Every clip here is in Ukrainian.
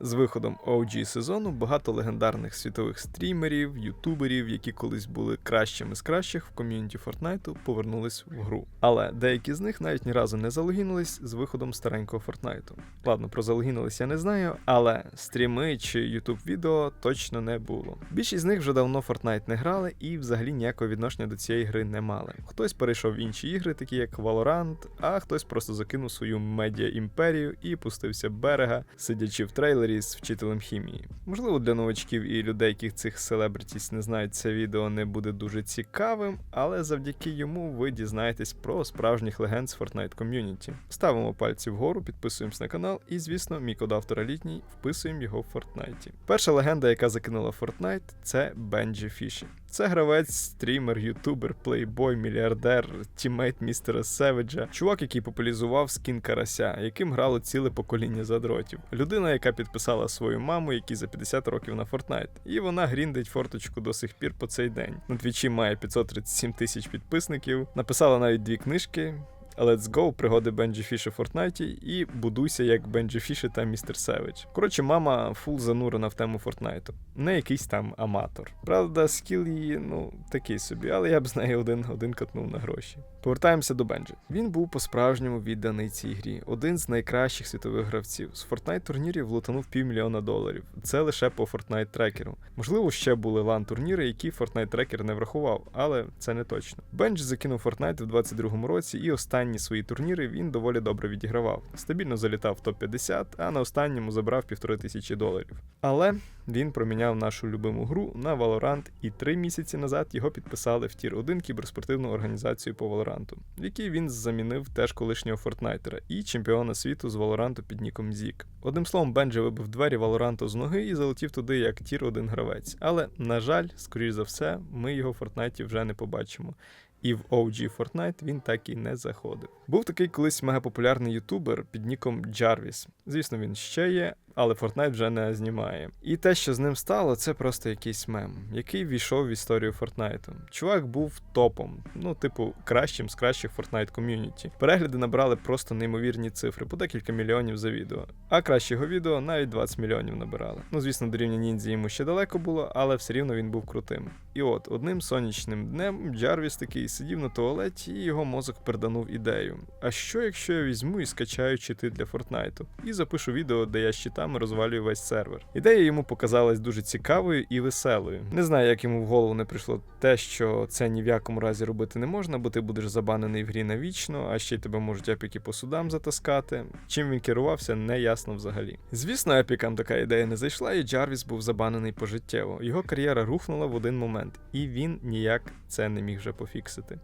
З виходом OG сезону багато легендарних світових стрімерів, ютуберів, які колись були кращими з кращих в ком'юніті Фортнайту, повернулись в гру. Але деякі з них навіть ні разу не залогінились з виходом старенького Фортнайту. Ладно, про залогінились я не знаю, але стріми чи ютуб відео точно не було. Більшість з них вже давно Fortnite не грали і взагалі ніякого відношення до цієї гри не мали. Хтось перейшов в інші ігри, такі як Valorant, а хтось просто закинув свою медіа імперію і пустився берега, сидячи в трейлері з вчителем хімії. Можливо, для новачків і людей, яких цих селебритіс не знають, це відео не буде дуже цікавим, але завдяки йому ви дізнаєтесь про справжніх легенд з Fortnite ком'юніті. Ставимо пальці вгору, підписуємось на канал, і, звісно, мій код автора літній вписуємо його в Fortnite. Перша легенда, яка закинула Fortnite, це Бенджі Фіші. Це гравець, стрімер, ютубер, плейбой, мільярдер, тімейт містера Севеджа, чувак, який популяризував скін карася, яким грало ціле покоління задротів. Людина, яка підписала свою маму, якій за 50 років на Фортнайт, І вона гріндить форточку до сих пір по цей день. На твічі має 537 тисяч підписників, написала навіть дві книжки. Let's Go, пригоди Бенджі Фіша в Фортнайті і будуйся як Бенджі Фіші та Містер Севич. Коротше, мама фул занурена в тему Фортнайту. Не якийсь там аматор. Правда, скіл її, ну, такий собі, але я б з неї один один катнув на гроші. Повертаємося до Бенджі. Він був по-справжньому відданий цій грі, один з найкращих світових гравців. З Fortnite турнірів влутанув півмільйона доларів. Це лише по Fortnite трекеру. Можливо, ще були лан турніри, які Fortnite трекер не врахував, але це не точно. Бенджі закинув Fortnite в 22-му році, і останні свої турніри він доволі добре відігравав. Стабільно залітав в топ-50, а на останньому забрав півтори тисячі доларів. Але він проміняв нашу любиму гру на Valorant, і три місяці назад його підписали в тір 1 кіберспортивну організацію по Valorant, в якій він замінив теж колишнього фортнайтера і чемпіона світу з Valorant під ніком Зік. Одним словом, Бенджі вибив двері Valorant з ноги і залетів туди як тір 1 гравець. Але, на жаль, скоріш за все, ми його в Фортнайті вже не побачимо. І в OG Fortnite він так і не заходив. Був такий колись мегапопулярний ютубер під ніком Джарвіс. Звісно, він ще є, але Fortnite вже не знімає. І те, що з ним стало, це просто якийсь мем, який війшов в історію Фортнайту. Чувак був топом, ну, типу, кращим з кращих Fortnite ком'юніті. Перегляди набрали просто неймовірні цифри, по декілька мільйонів за відео. А кращого відео навіть 20 мільйонів набирали. Ну, звісно, до рівня ніндзі йому ще далеко було, але все рівно він був крутим. І от одним сонячним днем Джарвіс такий сидів на туалеті, і його мозок переданув ідею. А що, якщо я візьму і скачаю чити для Фортнайту? І запишу відео, де я з читами розвалюю весь сервер. Ідея йому показалась дуже цікавою і веселою. Не знаю, як йому в голову не прийшло те, що це ні в якому разі робити не можна, бо ти будеш забанений в грі навічно, а ще й тебе можуть епіки по судам затаскати. Чим він керувався, не ясно взагалі. Звісно, епікам така ідея не зайшла, і Джарвіс був забанений пожиттєво. Його кар'єра рухнула в один момент, і він ніяк це не міг вже пофіксити.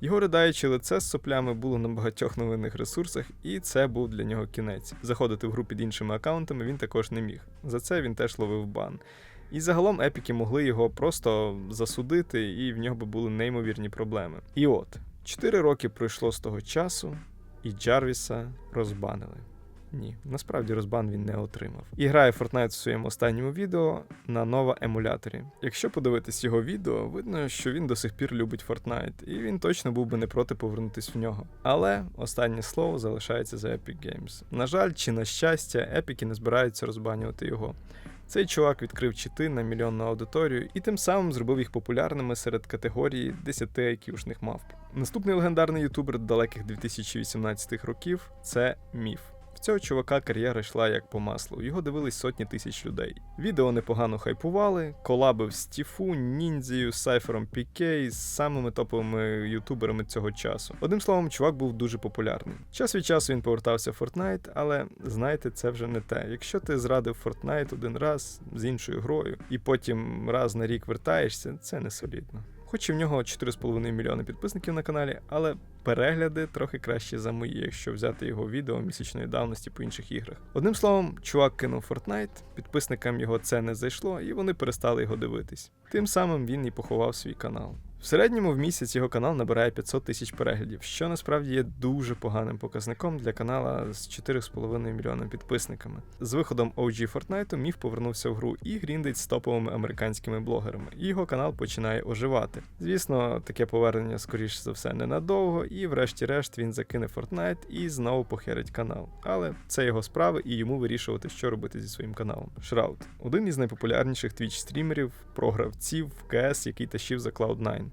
Його ридаюче лице з соплями було на багатьох новинних ресурсах, і це був для нього кінець. Заходити в гру під іншими аккаунтами він також не міг. За це він теж ловив бан. І загалом епіки могли його просто засудити, і в нього би були неймовірні проблеми. І от, 4 роки пройшло з того часу, і Джарвіса розбанили. Ні, насправді розбан він не отримав. І грає Fortnite в своєму останньому відео на Nova емуляторі. Якщо подивитись його відео, видно, що він до сих пір любить Fortnite, і він точно був би не проти повернутись в нього. Але останнє слово залишається за Epic Games. На жаль, чи на щастя, епіки не збираються розбанювати його. Цей чувак відкрив чити на мільйонну аудиторію і тим самим зробив їх популярними серед категорії 10 айкюшних мавп. Наступний легендарний ютубер далеких 2018 років це Міф. В цього чувака кар'єра йшла як по маслу, його дивились сотні тисяч людей. Відео непогано хайпували, колабив з Тіфу, Ніндзію, Сайфером Пікей, з самими топовими ютуберами цього часу. Одним словом, чувак був дуже популярний. Час від часу він повертався в Fortnite, але знаєте, це вже не те. Якщо ти зрадив Fortnite один раз з іншою грою, і потім раз на рік вертаєшся, це не солідно. Хоч і в нього 4,5 мільйони підписників на каналі, але перегляди трохи краще за мої, якщо взяти його відео місячної давності по інших іграх. Одним словом, чувак кинув Fortnite, підписникам його це не зайшло, і вони перестали його дивитись. Тим самим він і поховав свій канал. В середньому в місяць його канал набирає 500 тисяч переглядів, що насправді є дуже поганим показником для канала з 4,5 мільйонами підписниками. З виходом OG Fortnite міф повернувся в гру і гріндить з топовими американськими блогерами, і його канал починає оживати. Звісно, таке повернення, скоріш за все, ненадовго, і врешті-решт він закине Fortnite і знову похерить канал. Але це його справи, і йому вирішувати, що робити зі своїм каналом. Shroud – один із найпопулярніших твіч-стрімерів про гравців в КС, який тащив за Cloud9.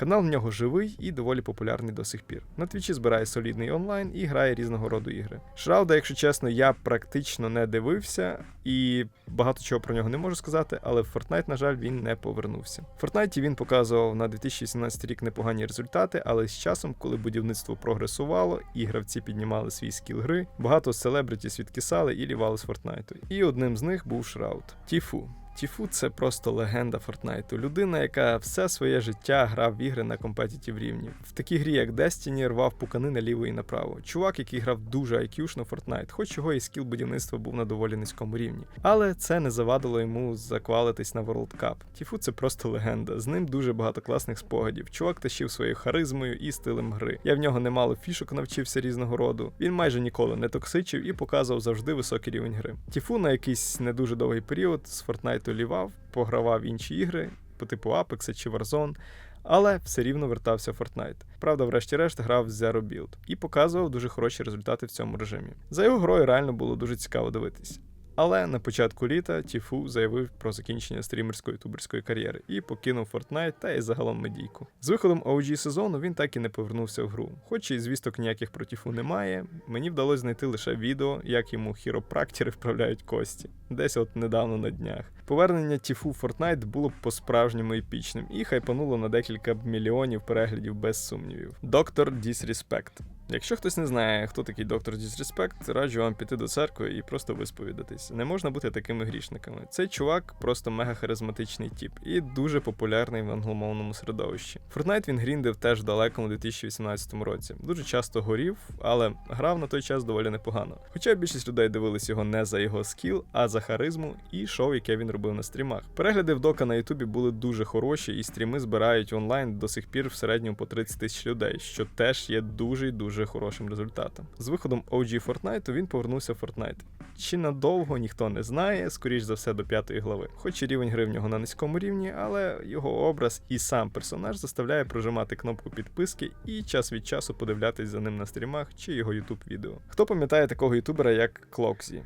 Канал в нього живий і доволі популярний до сих пір. На твічі збирає солідний онлайн і грає різного роду ігри. Шрауда, якщо чесно, я практично не дивився і багато чого про нього не можу сказати, але в Fortnite, на жаль, він не повернувся. В Fortnite він показував на 2018 рік непогані результати, але з часом, коли будівництво прогресувало і гравці піднімали свій скіл гри, багато селебритіс відкисали і лівали з Fortnite. І одним з них був Шрауд. Тіфу. Тіфу це просто легенда Фортнайту. Людина, яка все своє життя грав в ігри на компетітів рівні. В такій грі, як Destiny, рвав пукани наліво і направо. Чувак, який грав дуже IQ-шно Fortnite, хоч його і скіл будівництва був на доволі низькому рівні. Але це не завадило йому заквалитись на World Cup. Тіфу це просто легенда. З ним дуже багато класних спогадів. Чувак тащив своєю харизмою і стилем гри. Я в нього немало фішок навчився різного роду. Він майже ніколи не токсичив і показував завжди високий рівень гри. Тіфу на якийсь не дуже довгий період з Fortnite лівав, погравав інші ігри по типу Apex чи Warzone, але все рівно вертався в Fortnite. Правда, врешті-решт грав в Zero Build і показував дуже хороші результати в цьому режимі. За його грою реально було дуже цікаво дивитись. Але на початку літа Тіфу заявив про закінчення стрімерської туберської кар'єри і покинув Fortnite та й загалом медійку. З виходом OG сезону він так і не повернувся в гру. Хоч і звісток ніяких про Тіфу немає, мені вдалося знайти лише відео, як йому хіропрактори вправляють кості. Десь от недавно на днях. Повернення Тіфу в Fortnite було по-справжньому епічним і хайпануло на декілька мільйонів переглядів без сумнівів. Доктор Disrespect. Якщо хтось не знає, хто такий доктор Disrespect, раджу вам піти до церкви і просто висповідатись. Не можна бути такими грішниками. Цей чувак просто мега харизматичний тіп і дуже популярний в англомовному середовищі. Fortnite він гріндив теж в далекому 2018 році. Дуже часто горів, але грав на той час доволі непогано. Хоча більшість людей дивились його не за його скіл, а за харизму і шоу, яке він робив на стрімах. Перегляди в дока на Ютубі були дуже хороші, і стріми збирають онлайн до сих пір в середньому по 30 тисяч людей, що теж є дуже дуже хорошим результатом. З виходом OG Fortnite він повернувся в Fortnite. Чи надовго ніхто не знає, скоріш за все до п'ятої глави. Хоч і рівень гри в нього на низькому рівні, але його образ і сам персонаж заставляє прожимати кнопку підписки і час від часу подивлятись за ним на стрімах чи його YouTube відео. Хто пам'ятає такого ютубера, як Клоксі?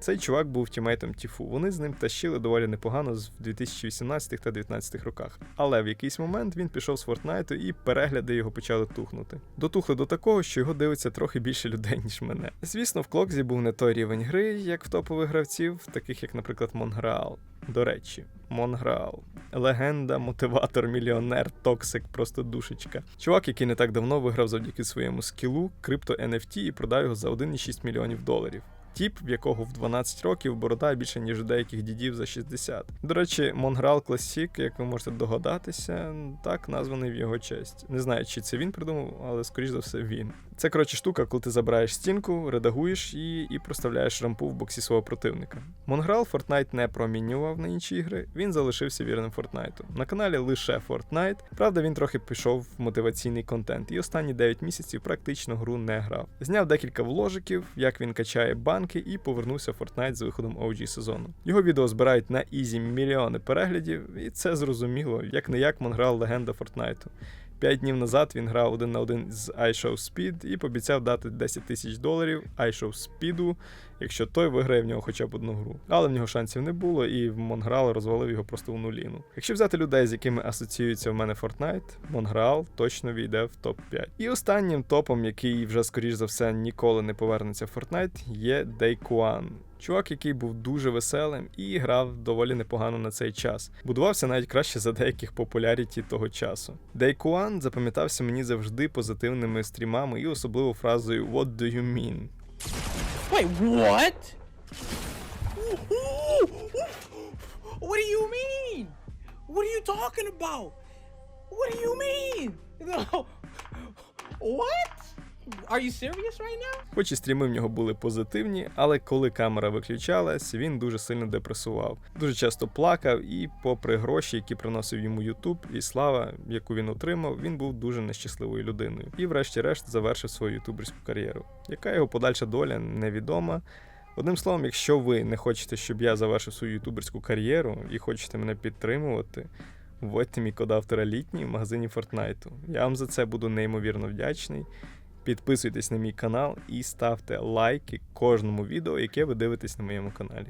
Цей чувак був тімейтом Тіфу. Вони з ним тащили доволі непогано в 2018 та 2019 роках. Але в якийсь момент він пішов з Фортнайту і перегляди його почали тухнути. Дотухли до такого, що його дивиться трохи більше людей, ніж мене. Звісно, в Клокзі був не той рівень гри, як в топових гравців, таких як, наприклад, Монграал. До речі, Монграал. Легенда, мотиватор, мільйонер, токсик, просто душечка. Чувак, який не так давно виграв завдяки своєму скілу крипто NFT і продав його за 1,6 мільйонів доларів. Тіп, в якого в 12 років борода більше, ніж у деяких дідів за 60. До речі, Монграл Classic, як ви можете догадатися, так названий в його честь. Не знаю, чи це він придумав, але скоріш за все він. Це коротше штука, коли ти забираєш стінку, редагуєш її і проставляєш рампу в боксі свого противника. Монграл Fortnite не промінював на інші ігри, він залишився вірним Fortnite. На каналі лише Fortnite. Правда, він трохи пішов в мотиваційний контент, і останні 9 місяців практично гру не грав. Зняв декілька вложиків, як він качає банки, і повернувся в Fortnite з виходом OG сезону. Його відео збирають на ізі мільйони переглядів, і це зрозуміло, як не як Монграл легенда Fortnite. П'ять днів назад він грав один на один з iShow Speed і пообіцяв дати 10 тисяч доларів iShow Speed, якщо той виграє в нього хоча б одну гру. Але в нього шансів не було, і Монграл розвалив його просто в нуліну. Якщо взяти людей, з якими асоціюється в мене Fortnite, Монграл точно війде в топ-5. І останнім топом, який вже скоріш за все ніколи не повернеться в Fortnite, є Dayquan. Чувак, який був дуже веселим і грав доволі непогано на цей час. Будувався навіть краще за деяких популяріті того часу. Дейкуан запам'ятався мені завжди позитивними стрімами і особливо фразою What do you mean? Wait, what? What do you mean? What are you talking about? What do you mean? What? Are you serious right now? Хоч і стріми в нього були позитивні, але коли камера виключалась, він дуже сильно депресував. Дуже часто плакав, і, попри гроші, які приносив йому Ютуб, і слава, яку він отримав, він був дуже нещасливою людиною. І, врешті-решт, завершив свою ютуберську кар'єру. Яка його подальша доля невідома. Одним словом, якщо ви не хочете, щоб я завершив свою ютуберську кар'єру і хочете мене підтримувати, вводьте мій код автора літній в магазині Фортнайту. Я вам за це буду неймовірно вдячний. Підписуйтесь на мій канал і ставте лайки кожному відео, яке ви дивитесь на моєму каналі.